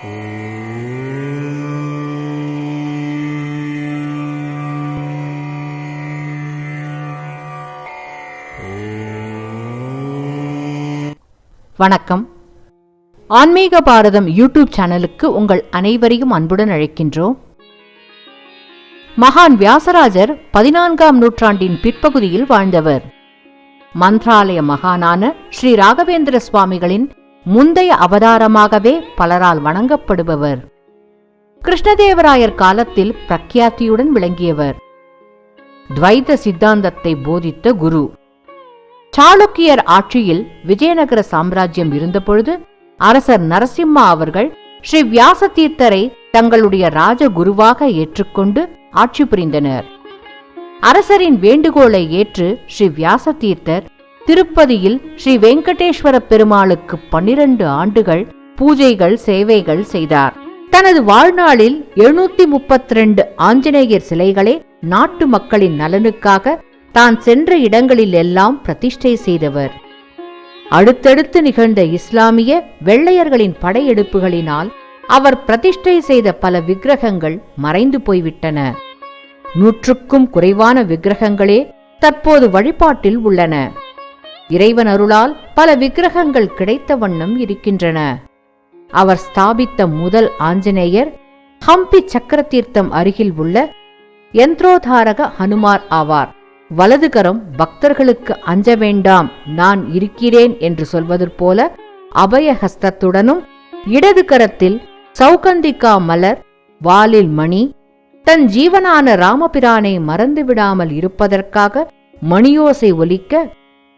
வணக்கம். ஆன்மீக பாரதம் யூடியூப் சேனலுக்கு உங்கள் அனைவரையும் அன்புடன் அழைக்கின்றோம். மகான் வியாசராஜர் பதினான்காம் நூற்றாண்டின் பிற்பகுதியில் வாழ்ந்தவர். மந்த்ராலய மகானான ஸ்ரீ ராகவேந்திர சுவாமிகளின் முந்தைய அவதாரமாகவே பலரால் வணங்கப்படுபவர். கிருஷ்ணதேவராயர் காலத்தில் பிரக்யாத்தியுடன் விளங்கியவர். துவைத சித்தாந்தத்தை போதித்த குரு. சாளுக்கியர் ஆட்சியில் விஜயநகர சாம்ராஜ்யம் இருந்தபொழுது அரசர் நரசிம்மா அவர்கள் ஸ்ரீ வியாச தீர்த்தரை தங்களுடைய ராஜ குருவாக ஏற்றுக்கொண்டு ஆட்சி புரிந்தனர். அரசரின் வேண்டுகோளை ஏற்று ஸ்ரீ வியாச தீர்த்தர் திருப்பதியில் ஸ்ரீ வெங்கடேஸ்வர பெருமாளுக்கு பன்னிரண்டு ஆண்டுகள் பூஜைகள் சேவைகள் செய்தார். தனது வாழ்நாளில் எழுநூத்தி முப்பத்தி ரெண்டு ஆஞ்சநேயர் சிலைகளை நாட்டு மக்களின் நலனுக்காக தான் சென்ற இடங்களில் எல்லாம் பிரதிஷ்டை செய்தவர். அடுத்தடுத்து நிகழ்ந்த இஸ்லாமிய வெள்ளையர்களின் படையெடுப்புகளினால் அவர் பிரதிஷ்டை செய்த பல விக்கிரகங்கள் மறைந்து போய்விட்டன. நூற்றுக்கும் குறைவான விக்கிரகங்களே தற்போது வழிபாட்டில் உள்ளன. இறைவன் அருளால் பல விக்கிரகங்கள் கிடைத்த வண்ணம் இருக்கின்றன. அவர் ஸ்தாபித்த முதல் ஆஞ்சநேயர் ஹம்பி சக்கரதீர்த்தம் அருகில் உள்ள யந்திரோதாரக ஹனுமார் ஆவார். வலதுகரம் பக்தர்களுக்கு அஞ்ச வேண்டாம் நான் இருக்கிறேன் என்று சொல்வது போல அபயஹஸ்தத்துடனும் இடது கரத்தில் சௌகந்திகா மலர் வாலில் மணி தன் ஜீவனான ராமபிரானை மறந்துவிடாமல் இருப்பதற்காக மணியோசை ஒலிக்க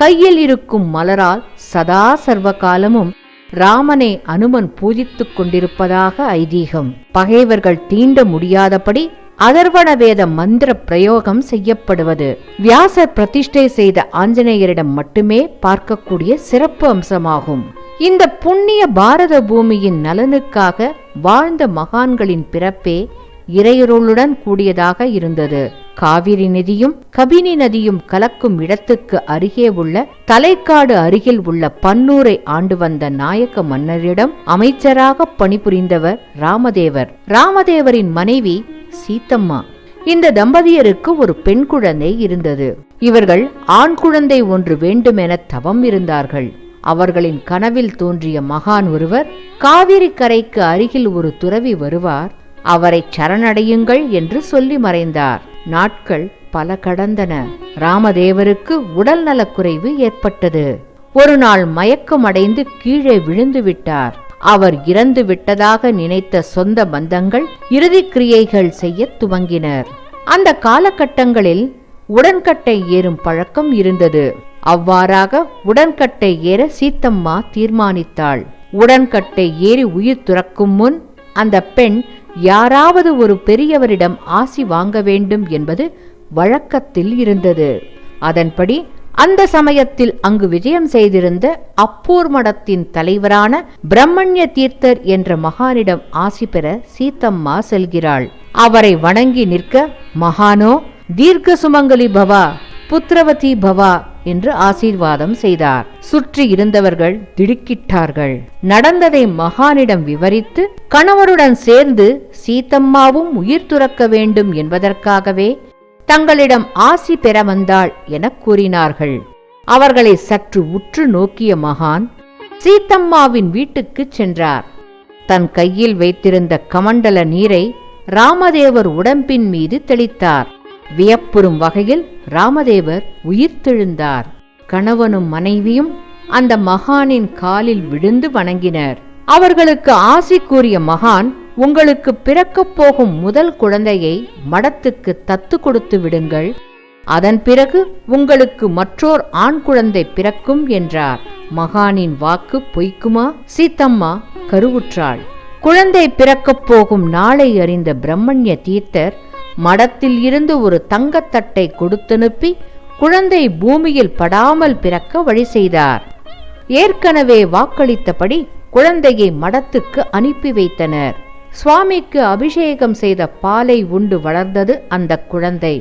கையில் இருக்கும் மலரால் சதா சர்வ காலமும் ராமனை அனுமன் பூஜித்துக் கொண்டிருப்பதாக ஐதீகம். பகைவர்கள் தீண்ட முடியாதபடி அதர்வண வேத மந்திர பிரயோகம் செய்யப்படுவது. வியாசர் பிரதிஷ்டை செய்த ஆஞ்சநேயரிடம் மட்டுமே பார்க்கக்கூடிய சிறப்பு அம்சமாகும். இந்த புண்ணிய பாரத பூமியின் நலனுக்காக வாழ்ந்த மகான்களின் பிறப்பே இறையருளுடன் கூடியதாக இருந்தது. காவிரி நதியும் கபினி நதியும் கலக்கும் இடத்துக்கு அருகே உள்ள தலைக்காடு அருகில் உள்ள பன்னூரை ஆண்டு வந்த நாயக்க மன்னரிடம் அமைச்சராக பணிபுரிந்தவர் ராமதேவர். ராமதேவரின் மனைவி சீத்தம்மா. இந்த தம்பதியருக்கு ஒரு பெண் குழந்தை இருந்தது. இவர்கள் ஆண் குழந்தை ஒன்று வேண்டுமென தவம் இருந்தார்கள். அவர்களின் கனவில் தோன்றிய மகான் ஒருவர் காவிரி கரைக்கு அருகில் ஒரு துறவி வருவார் அவரை சரணடையுங்கள் என்று சொல்லி மறைந்தார். நாட்கள் பல கடந்தன. ராமதேவருக்கு உடல் நலக்குறைவு ஏற்பட்டது. ஒரு நாள் மயக்கமடைந்து கீழே விழுந்து விட்டார். அவர் இறந்து விட்டதாக நினைத்த சொந்த பந்தங்கள் இறுதி கிரியைகள் செய்ய துவங்கினர். அந்த காலகட்டங்களில் உடன்கட்டை ஏறும் பழக்கம் இருந்தது. அவ்வாறாக உடன்கட்டை ஏற சீத்தம்மா தீர்மானித்தாள். உடன்கட்டை ஏறி உயிர் துறக்கும் முன் அந்த பெண் யாராவது ஒரு பெரியவரிடம் ஆசி வாங்க வேண்டும் என்பது வழக்கத்தில் இருந்தது. அதன்படி அந்த சமயத்தில் அங்கு விஜயம் செய்திருந்த அப்பூர் மடத்தின் தலைவரான பிரம்மண்ய தீர்த்தர் என்ற மகானிடம் ஆசி பெற சீத்தம்மா செல்கிறாள். அவரை வணங்கி நிற்க மகானோ தீர்க்க சுமங்கலி பவா புத்திரவதி பவா என்று ஆசீர்வாதம் செய்தார். சுற்றி இருந்தவர்கள் திடுக்கிட்டார்கள். நடந்ததை மகானிடம் விவரித்து கணவருடன் சேர்ந்து சீத்தம்மாவும் உயிர் துறக்க வேண்டும் என்பதற்காகவே தங்களிடம் ஆசி பெற வந்தாள் என கூறினார்கள். அவர்களை சற்று உற்று நோக்கிய மகான் சீத்தம்மாவின் வீட்டுக்கு சென்றார். தன் கையில் வைத்திருந்த கமண்டல நீரை ராமதேவர் உடம்பின் மீது தெளித்தார். வியப்புறும் வகையில் ராமதேவர் உயிர்த்தெழுந்தார். கணவனும் மனைவியும் அந்த மகானின் காலில் விழுந்து வணங்கினர். அவர்களுக்கு ஆசி கூறிய மகான் உங்களுக்கு பிறக்கப் போகும் முதல் குழந்தையை மடத்துக்கு தத்து கொடுத்து விடுங்கள். அதன் பிறகு உங்களுக்கு மற்றோர் ஆண் குழந்தை பிறக்கும் என்றார். மகானின் வாக்கு பொய்க்குமா? சீத்தம்மா கருவுற்றாள். குழந்தை பிறக்கப் போகும் நாளை அறிந்த பிரம்மண்ய தீர்த்தர் மடத்தில் இருந்து ஒரு தங்கத்தட்டை கொடுத்தனுப்பி குழந்தை பூமியில் படாமல் பிறக்க வழி செய்தார். ஏற்கனவே வாக்களித்தபடி குழந்தையை மடத்துக்கு அனுப்பி வைத்தனர். சுவாமிக்கு அபிஷேகம் செய்த பாலை உண்டு வளர்ந்தது அந்த குழந்தை.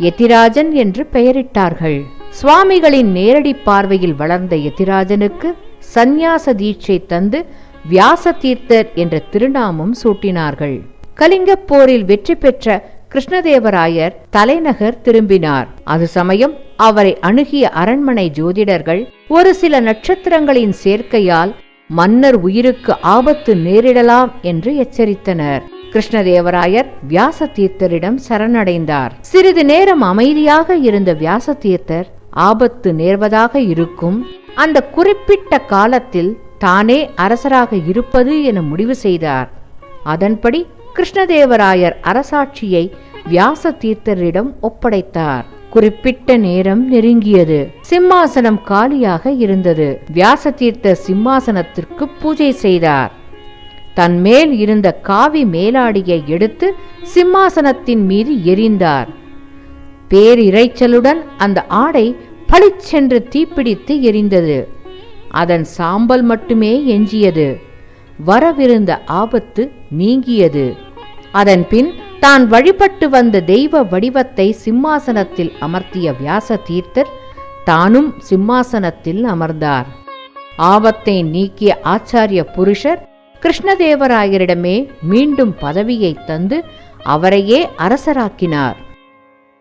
எதிராஜன் என்று பெயரிட்டார்கள். சுவாமிகளின் நேரடி பார்வையில் வளர்ந்த எதிராஜனுக்கு சந்நியாச தீட்சை தந்து வியாச தீர்த்தர் என்ற திருநாமம் சூட்டினார்கள். கலிங்கப் போரில் வெற்றி பெற்ற கிருஷ்ணதேவராயர் தலைநகர் திரும்பினார். அது சமயம் அவரை அணுகிய அரண்மனை ஜோதிடர்கள் ஒரு சில நட்சத்திரங்களின் சேர்க்கையால் மன்னர் உயிருக்கு ஆபத்து நேரிடலாம் என்று எச்சரித்தனர். கிருஷ்ணதேவராயர் வியாச தீர்த்தரிடம் சரணடைந்தார். சிறிது நேரம் அமைதியாக இருந்த வியாச தீர்த்தர் ஆபத்து நேர்வதாக இருக்கும். அந்த குறிப்பிட்ட காலத்தில் தானே அரசராக இருப்பது என முடிவு செய்தார். அதன்படி கிருஷ்ணதேவராயர் அரசாட்சியை வியாச தீர்த்தரிடம் ஒப்படைத்தார். குறிப்பிட்ட நேரம் நெருங்கியது. சிம்மாசனம் காலியாக இருந்தது. வியாச தீர்த்த சிம்மாசனத்திற்கு பூஜை செய்தார். தன் மேல் இருந்த காவி மேலாடியை எடுத்து சிம்மாசனத்தின் மீது எரிந்தார் பேரிரைச்சலுடன் அந்த ஆடை பளிச்சென்று தீப்பிடித்து எரிந்தது. அதன் சாம்பல் மட்டுமே எஞ்சியது. வரவிருந்த ஆபத்து நீங்கியது. அதன் பின் தான் வழிபட்டு வந்த தெய்வ வடிவத்தை சிம்மாசனத்தில் அமர்த்திய வியாச தீர்த்தர் தானும் சிம்மாசனத்தில் அமர்ந்தார். ஆபத்தை நீக்கிய ஆச்சாரிய புருஷர் கிருஷ்ணதேவராயரிடமே மீண்டும் பதவியை தந்து அவரையே அரசராக்கினார்.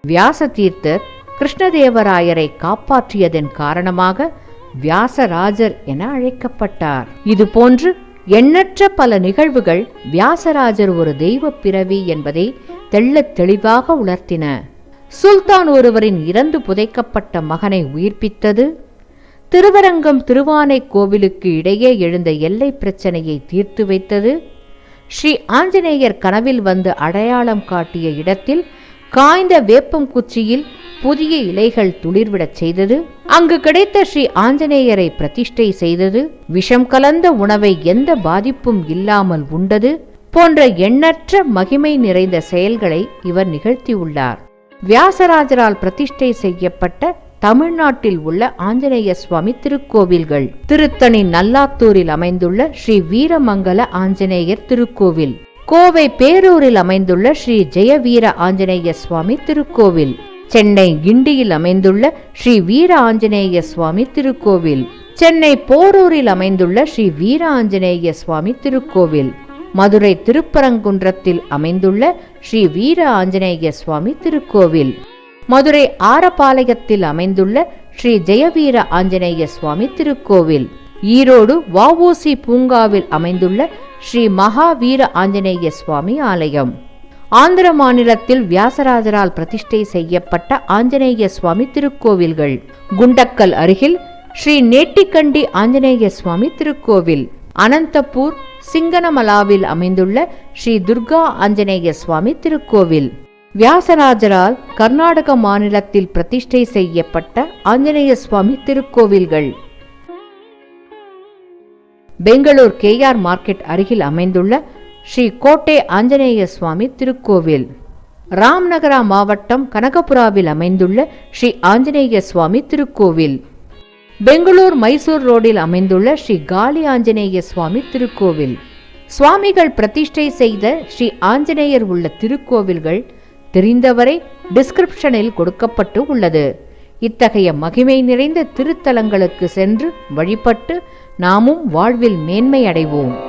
வியாச தீர்த்தர் கிருஷ்ணதேவராயரை காப்பாற்றியதன் காரணமாக வியாசராஜர் என அழைக்கப்பட்டார். இதுபோன்று எண்ணற்ற பல நிகழ்வுகள் வியாசராஜர் ஒரு தெய்வ பிறவி என்பதை தெள்ளத் தெளிவாக உணர்த்தின. சுல்தான் ஒருவரின் இறந்து புதைக்கப்பட்ட மகனை உயிர்ப்பித்தது. திருவரங்கம் திருவானை கோவிலுக்கு இடையே எழுந்த எல்லை பிரச்சனையை தீர்த்து வைத்தது. ஸ்ரீ ஆஞ்சநேயர் கனவில் வந்து அடையாளம் காட்டிய இடத்தில் காய்ந்த வேப்பம் குச்சியில் புதிய இலைகள் துளிர்விடச் செய்தது. அங்கு கிடைத்த ஸ்ரீ ஆஞ்சநேயரை பிரதிஷ்டை செய்தது. விஷம் கலந்த உணவை எந்த பாதிப்பும் இல்லாமல் உண்டது போன்ற எண்ணற்ற மகிமை நிறைந்த செயல்களை இவர் நிகழ்த்தியுள்ளார். வியாசராஜரால் பிரதிஷ்டை செய்யப்பட்ட தமிழ்நாட்டில் உள்ள ஆஞ்சநேய சுவாமி திருக்கோவில்கள். திருத்தணி நல்லாத்தூரில் அமைந்துள்ள ஸ்ரீ வீரமங்கல ஆஞ்சநேயர் திருக்கோவில். கோவை பேரூரில் அமைந்துள்ள ஸ்ரீ ஜெயவீர ஆஞ்சநேய சுவாமி திருக்கோவில். சென்னை கிண்டியில் அமைந்துள்ள ஸ்ரீ வீர ஆஞ்சநேய சுவாமி திருக்கோவில். சென்னை போரூரில் அமைந்துள்ள ஸ்ரீ வீர ஆஞ்சநேய சுவாமி திருக்கோவில். மதுரை திருப்பரங்குன்றத்தில் அமைந்துள்ள ஸ்ரீ வீர ஆஞ்சநேய சுவாமி திருக்கோவில். மதுரை ஆரப்பாளையத்தில் அமைந்துள்ள ஸ்ரீ ஜெயவீர ஆஞ்சநேய சுவாமி திருக்கோவில். ஈரோடு வஉசி பூங்காவில் அமைந்துள்ள ஸ்ரீ மகாவீர ஆஞ்சநேய சுவாமி ஆலயம். ஆந்திர மாநிலத்தில் வியாசராஜரால் பிரதிஷ்டை செய்யப்பட்ட ஆஞ்சநேய சுவாமி திருக்கோவில்கள். குண்டக்கல் அருகில் ஸ்ரீ நேட்டிக்கண்டி ஆஞ்சநேய சுவாமி திருக்கோவில். அனந்தபூர் சிங்கனமலாவில் அமைந்துள்ள ஸ்ரீ துர்கா ஆஞ்சநேய சுவாமி திருக்கோவில். வியாசராஜரால் கர்நாடக மாநிலத்தில் பிரதிஷ்டை செய்யப்பட்ட ஆஞ்சநேய சுவாமி திருக்கோவில்கள். பெங்களூர் கேஆர் மார்க்கெட் அருகில் அமைந்துள்ள ஸ்ரீ கோட்டை ஆஞ்சநேய சுவாமி திருக்கோவில். ராம்நகரா மாவட்டம் கனகபுராவில் அமைந்துள்ள ஸ்ரீ ஆஞ்சநேய சுவாமி திருக்கோவில். பெங்களூர் மைசூர் ரோடில் அமைந்துள்ள ஸ்ரீ காலி ஆஞ்சநேய சுவாமி திருக்கோவில். சுவாமிகள் பிரதிஷ்டை செய்த ஸ்ரீ ஆஞ்சநேயர் உள்ள திருக்கோவில்கள் தெரிந்தவரை டிஸ்கிரிப்ஷனில் கொடுக்கப்பட்டு உள்ளது. இத்தகைய மகிமை நிறைந்த திருத்தலங்களுக்கு சென்று வழிபட்டு நாமும் வாழ்வில் மேன்மை அடைவோம்.